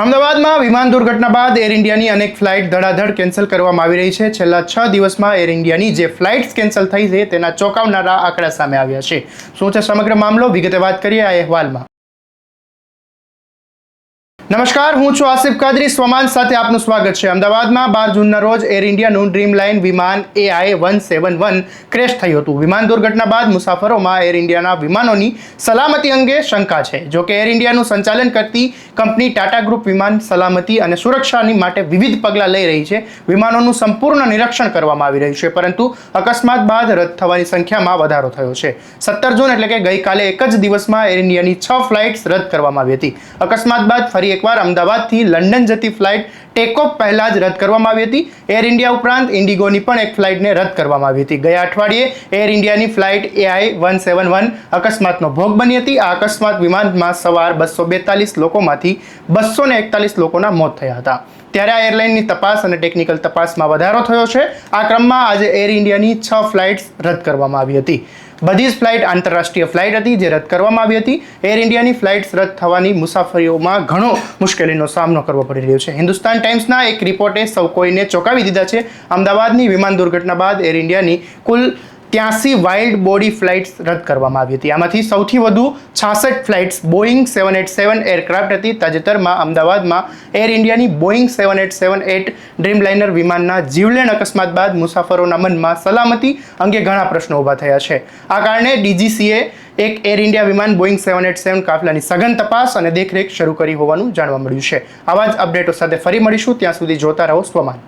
અમદાવાદમાં વિમાન દુર્ઘટના બાદ એર ઇન્ડિયાની અનેક ફ્લાઇટ ધડાધડ કેન્સલ કરવામાં આવી રહી છે. છેલ્લા છ દિવસમાં એર ઇન્ડિયાની જે ફ્લાઇટ્સ કેન્સલ થઈ છે તેના ચોંકાવનારા આંકડા સામે આવ્યા છે. શું છે સમગ્ર મામલો? વિગતે વાત કરીએ આ અહેવાલમાં. નમસ્કાર, હું છું આસિફ કાદરી. સ્વમાન સાથે આપનું સ્વાગત છે. અમદાવાદમાં બાર જૂનના રોજ એર ઇન્ડિયાનું ડ્રીમ લાઇન વિમાન AI one seven one crash થયું હતું. વિમાન દુર્ઘટના બાદ મુસાફરોમાં એર ઇન્ડિયાના વિમાનોની સલામતી અંગે શંકા છે. જોકે એર ઇન્ડિયાનું સંચાલન કરતી કંપની ટાટા ગ્રુપ વિમાન સલામતી અને સુરક્ષાની માટે વિવિધ પગલાં લઈ રહી છે. વિમાનોનું સંપૂર્ણ નિરીક્ષણ કરવામાં આવી રહ્યું છે, પરંતુ અકસ્માત બાદ રદ થવાની સંખ્યામાં વધારો થયો છે. સત્તર જૂન એટલે કે ગઈકાલે એક જ દિવસમાં એર ઇન્ડિયાની છ ફ્લાઇટ્સ રદ કરવામાં આવી હતી. અકસ્માત બાદ ફરી એકવાર અમદાવાદથી લંડન જતી ફ્લાઇટ ટેકઓફ પહેલાં જ રદ કરવામાં આવી હતી. એર ઇન્ડિયા ઉપરાંત ઇન્ડિગોની પણ એક ફ્લાઇટને રદ કરવામાં આવી હતી. ગયા અઠવાડિયે એર ઇન્ડિયાની flight AI one seven one અકસ્માતનો ભોગ બની હતી. આ અકસ્માત વિમાનમાં સવાર બસો બેતાલીસ લોકોમાંથી બસો ને એકતાલીસ લોકોના મોત થયા હતા. ત્યારે આ એરલાઇનની તપાસ અને ટેકનિકલ તપાસમાં વધારો થયો છે. આ ક્રમમાં આજે એર ઇન્ડિયાની છ ફ્લાઇટ્સ રદ કરવામાં આવી હતી. બધી જ ફ્લાઇટ આંતરરાષ્ટ્રીય ફ્લાઇટ હતી જે રદ કરવામાં આવી હતી. એર ઇન્ડિયાની ફ્લાઇટ્સ રદ થવાની મુસાફરીઓમાં ઘણો મુશ્કેલીનો સામનો કરવો પડી રહ્યો છે. હિન્દુસ્તાન ટાઈમ્સના એક રિપોર્ટે સૌ કોઈને ચોંકાવી દીધા છે. અમદાવાદની વિમાન દુર્ઘટના બાદ એર ઇન્ડિયાની કુલ ત્યાંસી વાઇલ્ડ બોડી ફ્લાઇટ્સ રદ કરવામાં આવી હતી. આમાંથી સૌથી વધુ છાસઠ flights Boeing seven eight seven aircraft હતી. તાજેતરમાં અમદાવાદમાં એર ઇન્ડિયાની Boeing seven eight seven eight dreamliner વિમાનના જીવલેણ અકસ્માત બાદ મુસાફરોના મનમાં સલામતી અંગે ઘણા પ્રશ્નો ઊભા થયા છે. આ કારણે ડીજીસીએ એક એર ઇન્ડિયા વિમાન બોઈંગ સેવન એટ સેવન કાફલાની સઘન તપાસ અને દેખરેખ શરૂ કરી હોવાનું જાણવા મળ્યું છે. આવા જ અપડેટો સાથે ફરી મળીશું. ત્યાં સુધી જોતા રહો સ્વમાન.